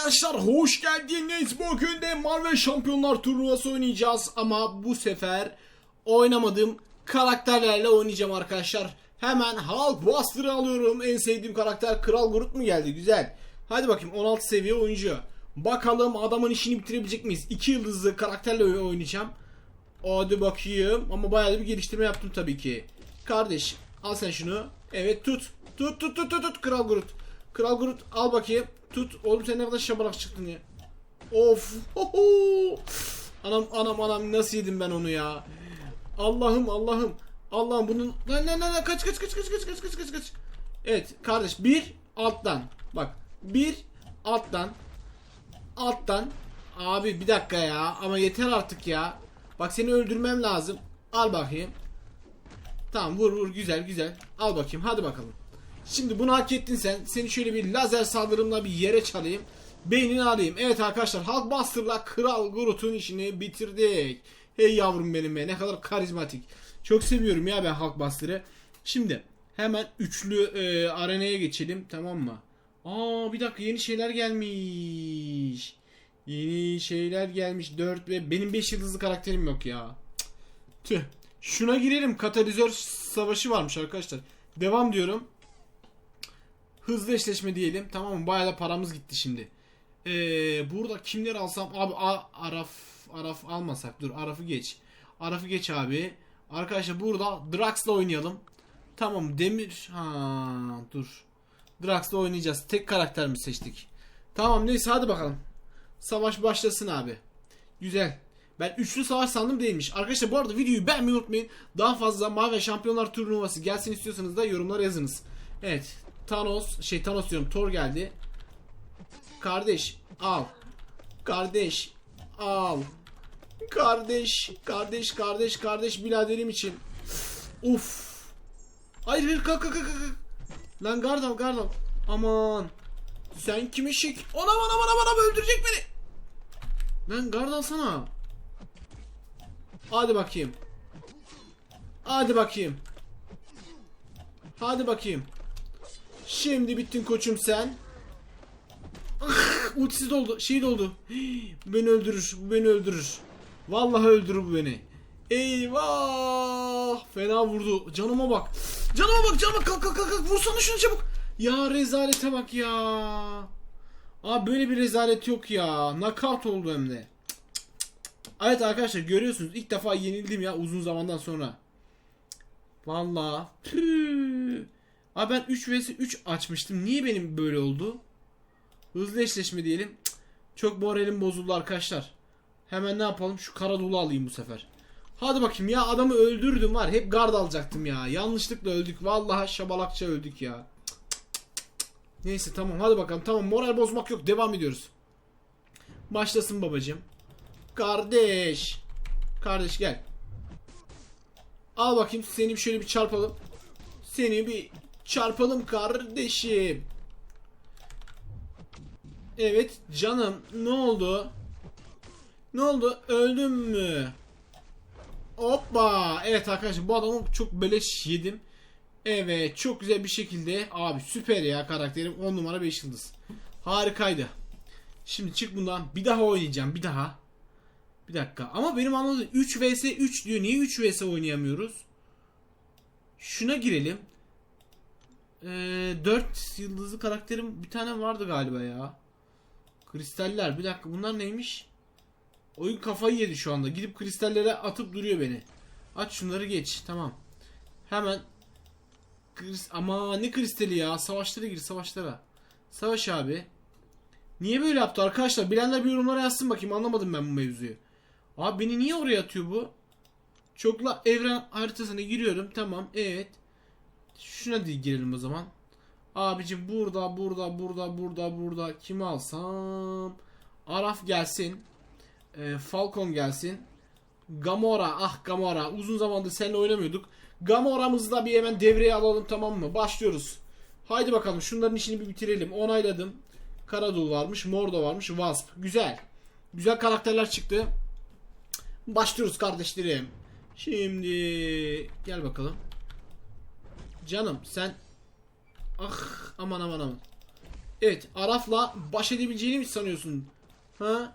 Arkadaşlar hoş geldiniz. Bugün de Marvel Şampiyonlar Turnuvası oynayacağız. Ama bu sefer oynamadığım karakterlerle oynayacağım arkadaşlar. Hemen Hulk Buster'ı alıyorum. En sevdiğim karakter Kral Groot mu geldi? Güzel. Hadi bakayım 16 seviye oyuncu. Bakalım adamın işini bitirebilecek miyiz? 2 yıldızlı karakterle oynayacağım. Hadi bakayım. Ama bayağı bir geliştirme yaptım tabii ki. Kardeş al sen şunu. Evet tut. Tut tut tut tut tut Kral Groot. Kral Groot al bakayım. Tut. Oğlum sen ne kadar şabalak çıktın ya. Of. Anam anam anam nasıl yedim ben onu ya. Allah'ım Allah'ım. Allah'ım bunun lan lan lan, kaç kaç kaç kaç kaç kaç kaç kaç kaç. Evet kardeş bir alttan. Bak bir alttan. Alttan. Abi bir dakika ya ama yeter artık ya. Bak seni öldürmem lazım. Al bakayım. Tamam vur vur güzel güzel. Al bakayım hadi bakalım. Şimdi bunu hak ettin sen. Seni şöyle bir lazer saldırımla bir yere çalayım. Beynini alayım. Evet arkadaşlar Hulkbuster'la Kral Groot'un işini bitirdik. Hey yavrum benim be ne kadar karizmatik. Çok seviyorum ya ben Hulkbuster'ı. Şimdi hemen üçlü e, arenaya geçelim tamam mı? Aa bir dakika yeni şeyler gelmiş. Yeni şeyler gelmiş 4 ve benim 5 yıldızlı karakterim yok ya. Tüh. Şuna girelim. Katalizör savaşı varmış arkadaşlar. Devam diyorum. Hızlı eşleşme diyelim. Tamam mı? Bayağı da paramız gitti şimdi. Ee, burada kimleri alsam? Abi A- Araf Araf almasak. Dur Araf'ı geç. Araf'ı geç abi. Arkadaşlar burada Drax'la oynayalım. Tamam Demir. Ha dur. Drax'la oynayacağız. Tek karakter mi seçtik? Tamam neyse hadi bakalım. Savaş başlasın abi. Güzel. Ben üçlü savaş sandım değilmiş. Arkadaşlar bu arada videoyu beğenmeyi unutmayın. Daha fazla Mavi Şampiyonlar Turnuvası gelsin istiyorsanız da yorumlara yazınız. Evet. Thanos, şey Thanos diyorum Thor geldi. Kardeş al. Kardeş al. Kardeş, kardeş, kardeş, kardeş biraderim için. Uf. Hayır hayır kalk kalk kalk. Lan Gardal Gardal. Aman. Sen kimi şik? Anam anam anam anam öldürecek beni. Lan gard alsana. Hadi bakayım. Hadi bakayım. Hadi bakayım. Şimdi bittin koçum sen. Ah, Ultisi doldu. Şey doldu. Bu beni öldürür. Bu beni öldürür. Vallahi öldürür bu beni. Eyvah. Fena vurdu. Canıma bak. Canıma bak canıma kalk kalk. kalk. Vursana şunu çabuk. Ya rezalete bak ya. Abi böyle bir rezalet yok ya. Knockout oldu hem de. Evet arkadaşlar görüyorsunuz ilk defa yenildim ya uzun zamandan sonra. Vallahi. Püh. Abi ben 3 vs 3 açmıştım. Niye benim böyle oldu? Hızlı eşleşme diyelim. Çok moralim bozuldu arkadaşlar. Hemen ne yapalım? Şu kara dolu alayım bu sefer. Hadi bakayım ya adamı öldürdüm var. Hep gard alacaktım ya. Yanlışlıkla öldük. Vallahi şabalakça öldük ya. Neyse tamam hadi bakalım. Tamam moral bozmak yok. Devam ediyoruz. Başlasın babacığım. Kardeş. Kardeş gel. Al bakayım seni şöyle bir çarpalım. Seni bir çarpalım kardeşim. Evet canım ne oldu? Ne oldu? Öldün mü? Hoppa. Evet arkadaşlar bu adamı çok beleş yedim. Evet çok güzel bir şekilde abi süper ya karakterim 10 numara 5 yıldız. Harikaydı. Şimdi çık bundan bir daha oynayacağım bir daha. Bir dakika ama benim anladığım 3 vs 3 diyor. Niye 3 vs oynayamıyoruz? Şuna girelim. Ee, 4 yıldızlı karakterim bir tane vardı galiba ya. Kristaller bir dakika bunlar neymiş? Oyun kafayı yedi şu anda. Gidip kristallere atıp duruyor beni. Aç şunları geç. Tamam. Hemen ama ne kristali ya? Savaşlara gir savaşlara. Savaş abi. Niye böyle yaptı arkadaşlar? Bilenler bir yorumlara yazsın bakayım. Anlamadım ben bu mevzuyu. Abi beni niye oraya atıyor bu? Çokla evren haritasına giriyorum. Tamam. Evet. Şuna değil girelim o zaman. Abicim burada burada burada burada burada kimi alsam? Araf gelsin. Ee, Falcon gelsin. Gamora ah Gamora uzun zamandır seninle oynamıyorduk. Gamora'mızı da bir hemen devreye alalım tamam mı? Başlıyoruz. Haydi bakalım şunların işini bir bitirelim. Onayladım. Karadul varmış, Mordo varmış, Wasp. Güzel. Güzel karakterler çıktı. Başlıyoruz kardeşlerim. Şimdi gel bakalım. Canım sen ah aman aman aman. Evet Araf'la baş edebileceğini mi sanıyorsun? Ha?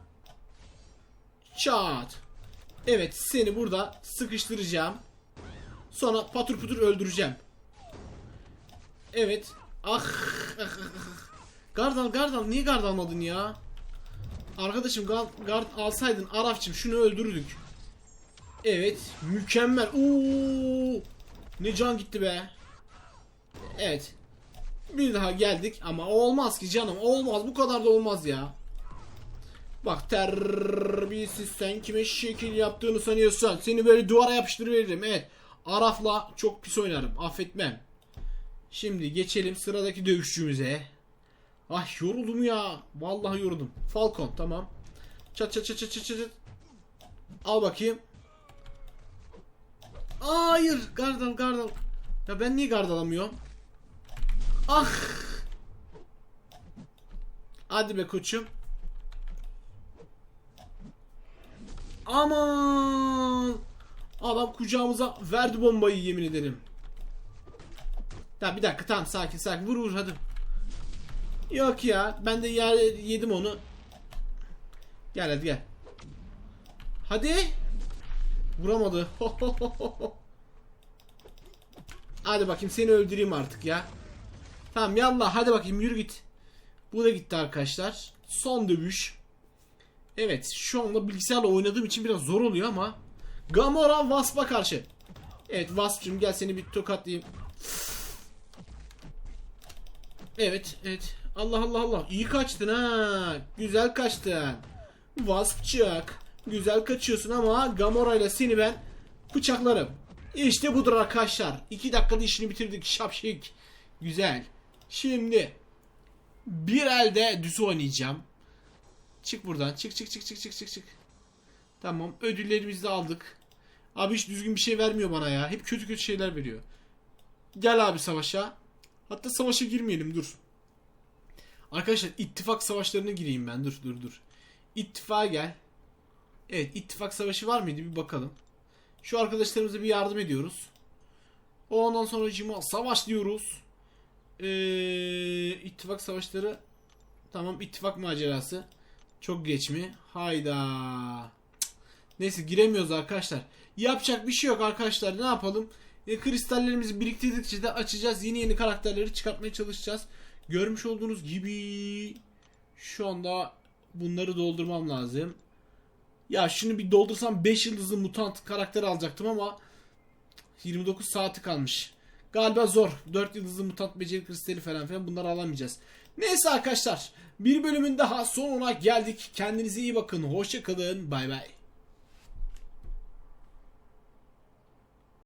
Çat. Evet seni burada sıkıştıracağım. Sonra patır putur öldüreceğim. Evet. Ah. ah, ah, ah. Gard al gard al. Niye gard almadın ya? Arkadaşım gard, gard alsaydın Araf'cım şunu öldürürdük. Evet. Mükemmel. Oo! Ne can gitti be. Evet. Bir daha geldik ama olmaz ki canım. Olmaz. Bu kadar da olmaz ya. Bak terbiyesiz sen kime şekil yaptığını sanıyorsan seni böyle duvara yapıştırıveririm. Evet. Araf'la çok pis oynarım. Affetmem. Şimdi geçelim sıradaki dövüşçümüze. Ah yoruldum ya. Vallahi yoruldum. Falcon tamam. Çat çat çat çat çat çat. Al bakayım. Hayır. Gardal gardal. Ya ben niye gard alamıyorum? Ah. Hadi be koçum. Aman. Adam kucağımıza verdi bombayı yemin ederim. Tamam bir dakika tamam sakin sakin vur vur hadi. Yok ya ben de yer yedim onu. Gel hadi gel. Hadi. Vuramadı. hadi bakayım seni öldüreyim artık ya. Tamam yallah hadi bakayım yürü git. Bu da gitti arkadaşlar. Son dövüş. Evet şu anda bilgisayarla oynadığım için biraz zor oluyor ama Gamora Wasp'a karşı. Evet Wasp'cığım gel seni bir tokatlayayım. Evet evet. Allah Allah Allah. İyi kaçtın ha. Güzel kaçtın. Wasp'çık. Güzel kaçıyorsun ama Gamora ile seni ben bıçaklarım. İşte budur arkadaşlar. 2 dakikada işini bitirdik. Şapşik. Güzel. Şimdi bir elde düz oynayacağım. Çık buradan. Çık çık çık çık çık çık çık. Tamam. Ödüllerimizi de aldık. Abi hiç düzgün bir şey vermiyor bana ya. Hep kötü kötü şeyler veriyor. Gel abi savaşa. Hatta savaşa girmeyelim dur. Arkadaşlar ittifak savaşlarına gireyim ben. Dur dur dur. İttifaka gel. Evet ittifak savaşı var mıydı bir bakalım. Şu arkadaşlarımıza bir yardım ediyoruz. Ondan sonra cima savaş diyoruz. Ee, ittifak savaşları tamam ittifak macerası. Çok geç mi? Hayda. Neyse giremiyoruz arkadaşlar. Yapacak bir şey yok arkadaşlar. Ne yapalım? E, kristallerimizi biriktirdikçe de açacağız. Yeni yeni karakterleri çıkartmaya çalışacağız. Görmüş olduğunuz gibi şu anda bunları doldurmam lazım. Ya şunu bir doldursam 5 yıldızlı mutant karakter alacaktım ama 29 saati kalmış. Galiba zor. 4 yıldızlı mutant beceri kristali falan filan bunları alamayacağız. Neyse arkadaşlar bir bölümün daha sonuna geldik. Kendinize iyi bakın. Hoşça kalın. Bay bay.